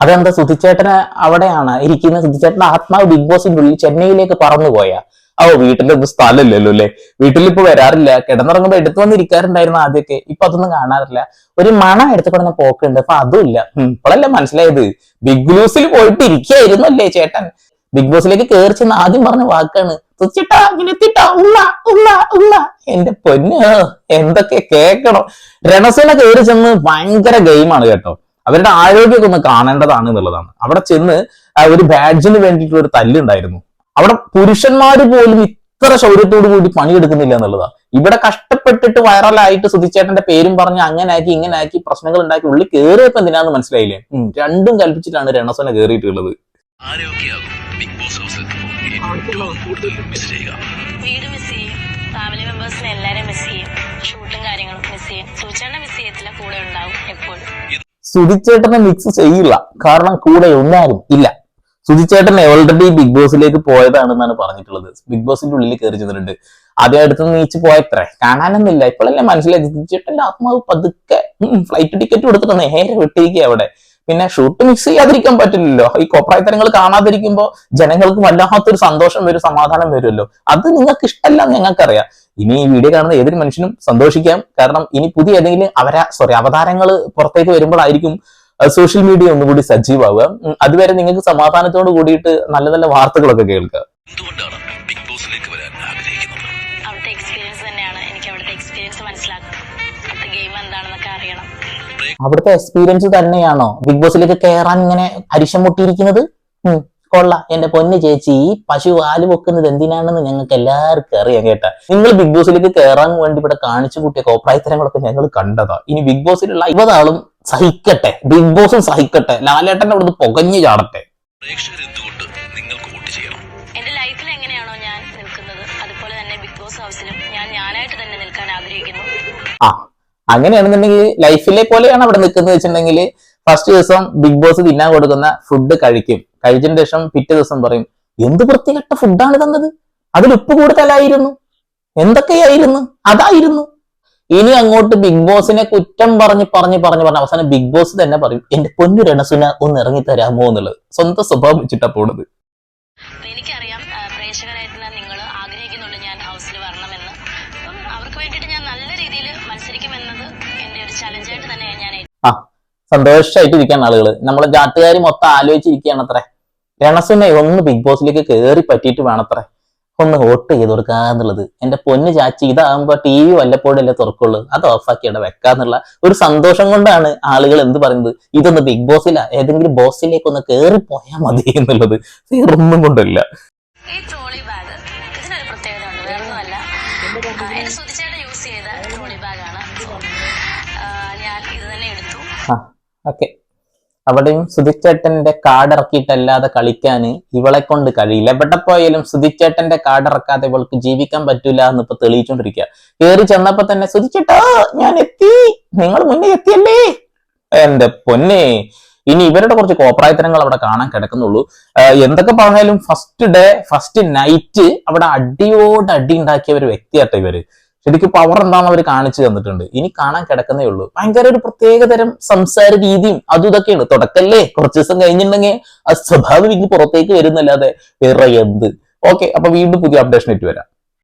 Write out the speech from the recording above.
അതെന്താ സുധിച്ചേട്ടന് അവിടെയാണ് ഇരിക്കുന്ന സുധിച്ചേട്ടന്റെ ആത്മാവ് ബിഗ് ബോസിന്റെ ഉള്ളിൽ ചെന്നൈയിലേക്ക് പറന്നു പോയാ. ഓ വീട്ടിലൊന്നും സ്ഥലമില്ലല്ലോ അല്ലെ? വീട്ടിലിപ്പോ വരാറില്ല. കിടന്നിറങ്ങുമ്പോ എടുത്തു വന്നിരിക്കാറുണ്ടായിരുന്നു ആദ്യമൊക്കെ. ഇപ്പൊ അതൊന്നും കാണാറില്ല. ഒരു മണ എടുത്തു എടുത്തുകൊടുന്ന പോക്കുണ്ട്. അപ്പൊ അതും ഇല്ല ഉം, ഇപ്പോഴല്ലേ മനസ്സിലായത്? ബിഗ് ബോസിൽ പോയിട്ട് ഇരിക്കായിരുന്നു അല്ലേ ചേട്ടൻ? ബിഗ് ബോസിലേക്ക് കയറി ചെന്ന് ആദ്യം പറഞ്ഞ വാക്കാണ് സുധിച്ചേട്ടാ ഇങ്ങനെ എത്തിട്ടാ ഉള്ള ഉള്ള ഉള്ള. എന്റെ പൊന്ന് എന്തൊക്കെ കേക്കണം. രണസേന കയറി ചെന്ന് ഭയങ്കര ഗെയിമാണ് കേട്ടോ. അവരുടെ ആരോഗ്യമൊക്കെ ഒന്ന് കാണേണ്ടതാണ് എന്നുള്ളതാണ്. അവിടെ ചെന്ന് ഒരു ബാഡ്ജിന് വേണ്ടിയിട്ടുള്ള ഒരു തല്ലുണ്ടായിരുന്നു അവിടെ പുരുഷന്മാര് പോലും ഇത്ര ശൗര്യത്തോടു കൂടി പണിയെടുക്കുന്നില്ല എന്നുള്ളതാ. ഇവിടെ കഷ്ടപ്പെട്ടിട്ട് വൈറലായിട്ട് സുധിച്ചേട്ടന്റെ പേരും പറഞ്ഞ് അങ്ങനെ ആക്കി ഇങ്ങനെ ആക്കി പ്രശ്നങ്ങൾ ഉണ്ടാക്കി ഉള്ളിൽ കയറിയപ്പോ എന്തിനാന്ന് മനസ്സിലായില്ലേ? രണ്ടും കൽപ്പിച്ചിട്ടാണ് രണസന കയറിയിട്ടുള്ളത് ബിഗ് ബോസ് മിസ് ചെയ്യുക? വീട് മിസ് ചെയ്യും. ഫാമിലി മെമ്പേഴ്സിനെ എല്ലാരും മിസ് ചെയ്യും. ഷൂട്ടും കാര്യങ്ങളും മിസ് ചെയ്യും. സൂചന മിസ് ചെയ്യത്തില്ല കൂടെ ഉണ്ടാവും എപ്പോഴും. സുധിച്ചേട്ടനെ മിക്സ് ചെയ്യില്ല. കാരണം കൂടെ ഒന്നാരും ഇല്ല. സുധിച്ചേട്ടൻ ഓൾറെഡി ബിഗ് ബോസിലേക്ക് പോയതാണെന്നാണ് പറഞ്ഞിട്ടുള്ളത്. ബിഗ് ബോസിന്റെ ഉള്ളിൽ കയറി ചെന്നിട്ടുണ്ട്. ആദ്യം അടുത്ത് നീച്ച് പോയത്രേ കാണാനൊന്നുമില്ല. ഇപ്പോഴല്ലേ മനസ്സിലായി സുധിച്ചേട്ടന്റെ ആത്മാവ് പതുക്കെ ഫ്ലൈറ്റ് ടിക്കറ്റ് കൊടുത്തിട്ട് നേരെ വിട്ടിരിക്കുക അവിടെ. പിന്നെ ഷൂട്ട് മിക്സ് ചെയ്യാതിരിക്കാൻ പറ്റില്ലല്ലോ. ഈ കോപ്രായത്തരങ്ങൾ കാണാതിരിക്കുമ്പോൾ ജനങ്ങൾക്ക് വല്ലാത്തൊരു സന്തോഷം വരും സമാധാനം വരുമല്ലോ. അത് നിങ്ങൾക്ക് ഇഷ്ടമല്ല ഞങ്ങൾക്കറിയാം. ഇനി ഈ വീഡിയോ കാണുന്ന ഏതൊരു മനുഷ്യനും സന്തോഷിക്കാം. കാരണം ഇനി പുതിയ ഏതെങ്കിലും അവര സോറി അവതാരങ്ങൾ പുറത്തേക്ക് വരുമ്പോഴായിരിക്കും സോഷ്യൽ മീഡിയ ഒന്നുകൂടി സജീവാവുക. അതുവരെ നിങ്ങൾക്ക് സമാധാനത്തോട് കൂടിയിട്ട് നല്ല നല്ല വാർത്തകളൊക്കെ കേൾക്കുക. അവിടുത്തെ ഗെയിം എന്താണെന്നൊക്കെ അറിയണം. അവിടുത്തെ എക്സ്പീരിയൻസ് തന്നെയാണോ? ബിഗ് ബോസിലേക്ക് കയറാൻ ഇങ്ങനെ അരിശം മുട്ടിയിരിക്കുന്നത്? കൊള്ള. എന്റെ പൊന്ന് ചേച്ചി ഈ പശു വാൽ പൊക്കുന്നത് എന്തിനാണെന്ന് ഞങ്ങൾക്ക് എല്ലാവർക്കും അറിയാം കേട്ട. നിങ്ങൾ ബിഗ് ബോസിലേക്ക് കയറാൻ വേണ്ടി ഇവിടെ കാണിച്ചു കൂട്ടിയ കോപ്രായത്തരങ്ങളൊക്കെ ഞങ്ങൾ കണ്ടതാ. ഇനി ബിഗ് ബോസിലുള്ള ഇരുപതാളും സഹിക്കട്ടെ. ബിഗ് ബോസും സഹിക്കട്ടെ. ലാലേട്ടൻ അവിടുന്ന് പുകഞ്ഞു ചാടട്ടെ. പ്രേക്ഷകർ എന്തുകൊണ്ട് നിങ്ങൾക്ക് വോട്ട് ചെയ്യണം? എന്റെ ലൈഫിൽ എങ്ങനെയാണോ ഞാൻ നിൽക്കുന്നത്? അതുപോലെ തന്നെ ബിഗ് ബോസ് ഹൗസിലും ഞാൻ ഞാനായിട്ട് തന്നെ നിൽക്കാൻ ആഗ്രഹിക്കുന്നു. ആ അങ്ങനെയാണെന്നുണ്ടെങ്കിൽ ലൈഫിലെ പോലെയാണ് അവിടെ നിൽക്കുന്നത് വെച്ചിട്ടുണ്ടെങ്കിൽ ഫസ്റ്റ് ദിവസം ബിഗ് ബോസ് തിന്നാൻ കൊടുക്കുന്ന ഫുഡ് കഴിക്കും. കഴിച്ചതിന് ശേഷം പിറ്റേ ദിവസം പറയും എന്ത് വൃത്തികെട്ട ഫുഡാണ് തന്നത്? അതിൽ ഉപ്പ് കൂടുതലായിരുന്നു. എന്തൊക്കെയായിരുന്നു? അതായിരുന്നു. ഇനി അങ്ങോട്ട് ബിഗ് ബോസിനെ കുറ്റം പറഞ്ഞ് പറഞ്ഞ് പറഞ്ഞ് പറഞ്ഞ് അവസാനം ബിഗ് ബോസ് തന്നെ പറയും എന്റെ പൊന്നു രണസുന ഒന്ന് ഇറങ്ങി തരാമോ? എന്നുള്ളത്. സ്വന്തം സ്വഭാവം വെച്ചിട്ടാ പോണത്. എനിക്കറിയാം പ്രേക്ഷകരായിട്ടുള്ള നിങ്ങൾ ആഗ്രഹിക്കുന്നുണ്ട് ഞാൻ ഹൗസിൽ വരണമെന്ന്. അവർക്ക് വേണ്ടിയിട്ട് ഞാൻ നല്ല രീതിയിൽ മത്സരിക്കുമെന്നത് എന്റെ ഒരു ചലഞ്ചായിട്ട് തന്നെ ഞാൻ ആ സന്തോഷമായിട്ടിരിക്കുകയാണ് ആളുകൾ നമ്മളെ ജാത്തുകാർ മൊത്തം ആലോചിച്ചിരിക്കുകയാണ് അത്രേ രണസുനെ ഒന്ന് ബിഗ് ബോസിലേക്ക് കയറി പറ്റിയിട്ട് വേണത്രേ. ഒന്ന് വോട്ട് ചെയ്ത് കൊടുക്കാന്നുള്ളത് എന്റെ പൊന്ന് ചാച്ചി ഇതാകുമ്പോ ടി വി വല്ലപ്പോഴല്ലേ തുറക്കുള്ളൂ. അത് ഓഫാക്കി അവിടെ വെക്കാന്നുള്ള ഒരു സന്തോഷം കൊണ്ടാണ് ആളുകൾ എന്ത് പറയുന്നത്? ഇതൊന്ന് ബിഗ് ബോസില ഏതെങ്കിലും ബോസിലേക്ക് ഒന്ന് കയറി പോയാൽ മതി എന്നുള്ളത് വേറൊന്നും കൊണ്ടല്ല. ഈ ട്രോളി ബാഗ് ഇതിനൊരു പ്രത്യേകത ഉണ്ട് ചെയ്ത ട്രോളി ബാഗാണ് ഞാൻ ഇത് തന്നെ എടുത്തു. ഓക്കെ അവിടെയും സുധിച്ചേട്ടന്റെ കാർഡ് ഇറക്കിയിട്ടല്ലാതെ കളിക്കാൻ ഇവളെ കൊണ്ട് കഴിയില്ല. എവിടെ പോയാലും സുധിച്ചേട്ടന്റെ കാർഡ് ഇറക്കാതെ ഇവൾക്ക് ജീവിക്കാൻ പറ്റൂല എന്ന് ഇപ്പൊ തെളിയിച്ചോണ്ടിരിക്കുക കയറി ചെന്നപ്പോ തന്നെ സുധിച്ചേട്ടാ ഞാൻ എത്തി. നിങ്ങൾ മുന്നേ എത്തിയല്ലേ? എന്റെ പൊന്നെ ഇനി ഇവരുടെ കുറച്ച് കോപ്രായത്തരങ്ങൾ അവിടെ കാണാൻ കിടക്കുന്നുള്ളൂ. എന്തൊക്കെ പറഞ്ഞാലും ഫസ്റ്റ് ഡേ ഫസ്റ്റ് നൈറ്റ് അവിടെ അടിയോട് അടി ഉണ്ടാക്കിയ ഒരു വ്യക്തിയാട്ടോ ഇവർ. ശരിക്കും പവർ എന്താണെന്ന് അവർ കാണിച്ചു തന്നിട്ടുണ്ട്. ഇനി കാണാൻ കിടക്കുന്നേ ഉള്ളൂ. ഭയങ്കര ഒരു പ്രത്യേക തരം സംസാര രീതിയും അതും ഇതൊക്കെയാണ്. തുടക്കല്ലേ? കുറച്ച് ദിവസം കഴിഞ്ഞിട്ടുണ്ടെങ്കിൽ ആ സ്വഭാവം ഇങ്ങ് പുറത്തേക്ക് വരുന്നല്ലാതെ വേറെ എന്ത്? ഓക്കെ അപ്പൊ വീണ്ടും പുതിയ അപ്ഡേഷൻ ഇട്ട് വരാം.